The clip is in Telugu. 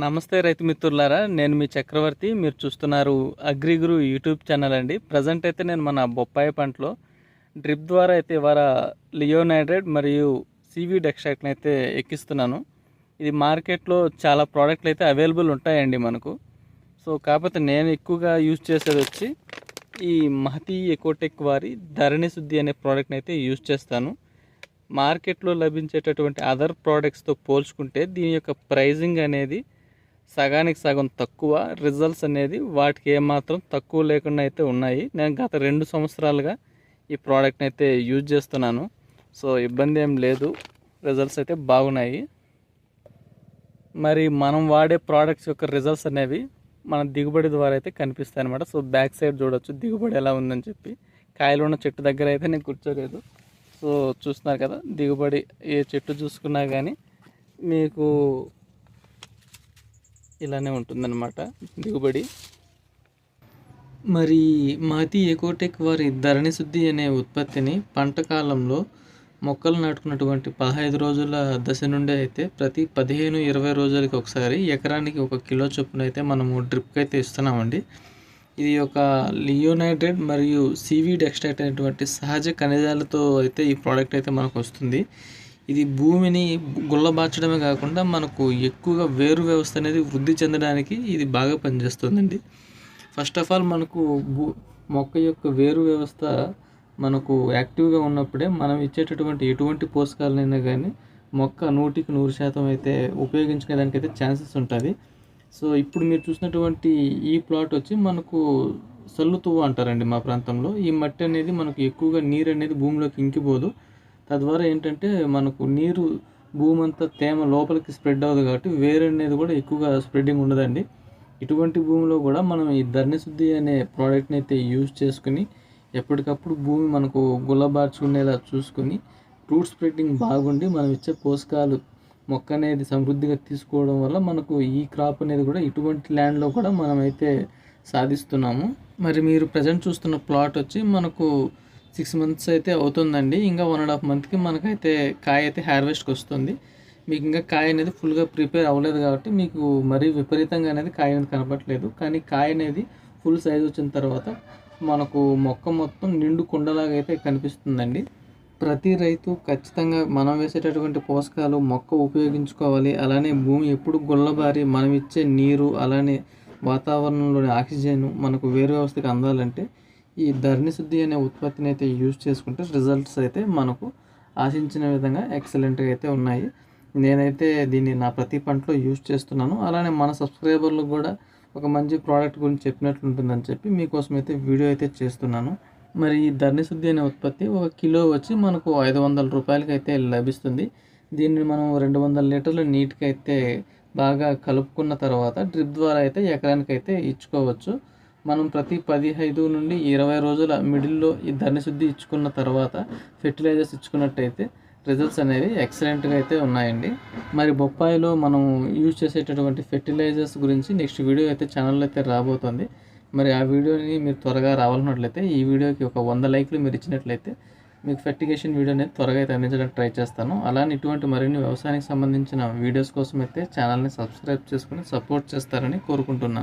నమస్తే రైతు మిత్రులారా నేను మీ చక్రవర్తి మీరు చూస్తున్నారు అగ్రిగురు యూట్యూబ్ ఛానల్ అండి. ప్రజెంట్ అయితే నేను మన బొప్పాయి పంటలో డ్రిప్ ద్వారా అయితే ఇవాళ లియోనైడ్రేట్ మరియు సీవీడ్ ఎక్స్ట్రాక్ట్ని అయితే ఎక్కిస్తున్నాను. ఇది మార్కెట్లో చాలా ప్రోడక్ట్లు అయితే అవైలబుల్ ఉంటాయండి మనకు. సో కాకపోతే నేను ఎక్కువగా యూజ్ చేసేది వచ్చి ఈ మహతి ఎకోటెక్ వారి ధరణి శుద్ధి అనే ప్రోడక్ట్ని అయితే యూజ్ చేస్తాను. మార్కెట్లో లభించేటటువంటి అదర్ ప్రోడక్ట్స్తో పోల్చుకుంటే దీని యొక్క ప్రైజింగ్ అనేది సగానికి సగం తక్కువ రిజల్ట్స్ అనేది వాటికి ఏమాత్రం తక్కువ లేకుండా అయితే ఉన్నాయి. నేను గత రెండు సంవత్సరాలుగా ఈ ప్రోడక్ట్ని అయితే యూజ్ చేస్తున్నాను. సో ఇబ్బంది ఏం లేదు. రిజల్ట్స్ అయితే బాగున్నాయి. మరి మనం వాడే ప్రోడక్ట్స్ యొక్క రిజల్ట్స్ అనేవి మన దిగుబడి ద్వారా అయితే కనిపిస్తాయి అనమాట సో బ్యాక్ సైడ్ చూడొచ్చు. దిగుబడి ఎలా ఉందని చెప్పి. కాయలు ఉన్న చెట్టు దగ్గర అయితే నేను కూర్చోలేదు. సో చూస్తున్నారు కదా దిగుబడి ఏ చెట్టు చూసుకున్నా కానీ మీకు ఇలానే ఉంటుందన్నమాట. దిగుబడి. మరి మాతి ఎకోటెక్ వారి ధరణి శుద్ధి అనే ఉత్పత్తిని పంట కాలంలో మొక్కలు నాటుకున్నటువంటి పదహైదు రోజుల దశ నుండి అయితే ప్రతి పదిహేను ఇరవై రోజులకి ఒకసారి ఎకరానికి ఒక కిలో చొప్పున అయితే మనము డ్రిప్కి అయితే ఇస్తున్నామండి. ఇది ఒక లియోనైడ్రేట్ మరియు సీవీడ్ ఎక్స్ట్రాక్ట్ అయినటువంటి సహజ ఖనిజాలతో అయితే ఈ ప్రోడక్ట్ అయితే మనకు వస్తుంది. ఇది భూమిని గుల్లబార్చడమే కాకుండా మనకు ఎక్కువగా వేరు వ్యవస్థ అనేది వృద్ధి చెందడానికి ఇది బాగా పనిచేస్తుందండి. ఫస్ట్ ఆఫ్ ఆల్ మనకు భూ మొక్క యొక్క వేరు వ్యవస్థ మనకు యాక్టివ్గా ఉన్నప్పుడే మనం ఇచ్చేటటువంటి ఎటువంటి పోషకాలనైనా కానీ మొక్క నూటికి నూరు శాతం అయితే ఉపయోగించుకోవడానికి అయితే ఛాన్సెస్ ఉంటుంది. సో ఇప్పుడు మీరు చూసినటువంటి ఈ ప్లాట్ వచ్చి మనకు సల్లుతువ్వ అంటారండి మా ప్రాంతంలో. ఈ మట్టి అనేది మనకు ఎక్కువగా నీరు అనేది భూమిలోకి ఇంకిపోదు. తద్వారా ఏంటంటే మనకు నీరు భూమి అంతా తేమ లోపలికి స్ప్రెడ్ అవ్వదు కాబట్టి వేరు అనేది కూడా ఎక్కువగా స్ప్రెడ్డింగ్ ఉండదండి. ఇటువంటి భూమిలో కూడా మనం ఈ ధరణి శుద్ధి అనే ప్రోడక్ట్ని అయితే యూజ్ చేసుకుని ఎప్పటికప్పుడు భూమి మనకు గుల్లబార్చుకునేలా చూసుకుని రూట్ స్ప్రెడ్డింగ్ బాగుండి మనం ఇచ్చే పోషకాలు మొక్క అనేది సమృద్ధిగా తీసుకోవడం వల్ల మనకు ఈ క్రాప్ అనేది కూడా ఇటువంటి ల్యాండ్లో కూడా మనమైతే సాధిస్తున్నాము. మరి మీరు ప్రజెంట్ చూస్తున్న ప్లాట్ వచ్చి మనకు సిక్స్ మంత్స్ అయితే అవుతుందండి. ఇంకా వన్ అండ్ హాఫ్ మంత్కి మనకైతే కాయ అయితే హార్వెస్ట్కి వస్తుంది. మీకు ఇంకా కాయ అనేది ఫుల్గా ప్రిపేర్ అవ్వలేదు కాబట్టి మీకు మరీ విపరీతంగా అనేది కాయ అనేది కనపట్లేదు కానీ కాయ అనేది ఫుల్ సైజ్ వచ్చిన తర్వాత మనకు మొక్క మొత్తం నిండు కుండలాగా అయితే కనిపిస్తుందండి. ప్రతి రైతు ఖచ్చితంగా మనం వేసేటటువంటి పోషకాలు మొక్క ఉపయోగించుకోవాలి. అలానే భూమి ఎప్పుడు గుల్లబారి మనం ఇచ్చే నీరు అలానే వాతావరణంలోని ఆక్సిజన్ మనకు వేరు వ్యవస్థకి అందాలంటే ఈ ధరణి శుద్ధి అనే ఉత్పత్తిని అయితే యూజ్ చేసుకుంటే రిజల్ట్స్ అయితే మనకు ఆశించిన విధంగా ఎక్సలెంట్గా అయితే ఉన్నాయి. నేనైతే దీన్ని నా ప్రతి పంటలో యూజ్ చేస్తున్నాను. అలానే మన సబ్స్క్రైబర్లకు కూడా ఒక మంచి ప్రోడక్ట్ గురించి చెప్పినట్లు ఉంటుందని చెప్పి మీకోసం అయితే వీడియో అయితే చేస్తున్నాను. మరి ఈ ధరణి శుద్ధి అనే ఉత్పత్తి ఒక కిలో వచ్చి మనకు ఐదు వందల రూపాయలకి అయితే లభిస్తుంది. దీన్ని మనం రెండు వందల లీటర్ల నీటికి అయితే బాగా కలుపుకున్న తర్వాత డ్రిప్ ద్వారా అయితే ఎకరానికి అయితే ఇచ్చుకోవచ్చు. మనం ప్రతి పదిహైదు నుండి ఇరవై రోజుల మిడిల్లో ఈ ధరణి శుద్ధి ఇచ్చుకున్న తర్వాత ఫెర్టిలైజర్స్ ఇచ్చుకున్నట్టయితే రిజల్ట్స్ అనేవి ఎక్సలెంట్గా అయితే ఉన్నాయండి. మరి బొప్పాయిలో మనం యూజ్ చేసేటటువంటి ఫెర్టిలైజర్స్ గురించి నెక్స్ట్ వీడియో అయితే ఛానల్లో అయితే రాబోతుంది. మరి ఆ వీడియోని మీరు త్వరగా రావాలన్నట్లయితే ఈ వీడియోకి ఒక వంద లైక్లు మీరు ఇచ్చినట్లయితే మీకు ఫెర్టిగేషన్ వీడియో అనేది త్వరగా అయితే అందించడానికి ట్రై చేస్తాను. అలానే ఇటువంటి మరిన్ని వ్యవసాయానికి సంబంధించిన వీడియోస్ కోసం అయితే ఛానల్ని సబ్స్క్రైబ్ చేసుకుని సపోర్ట్ చేస్తారని కోరుకుంటున్నాను.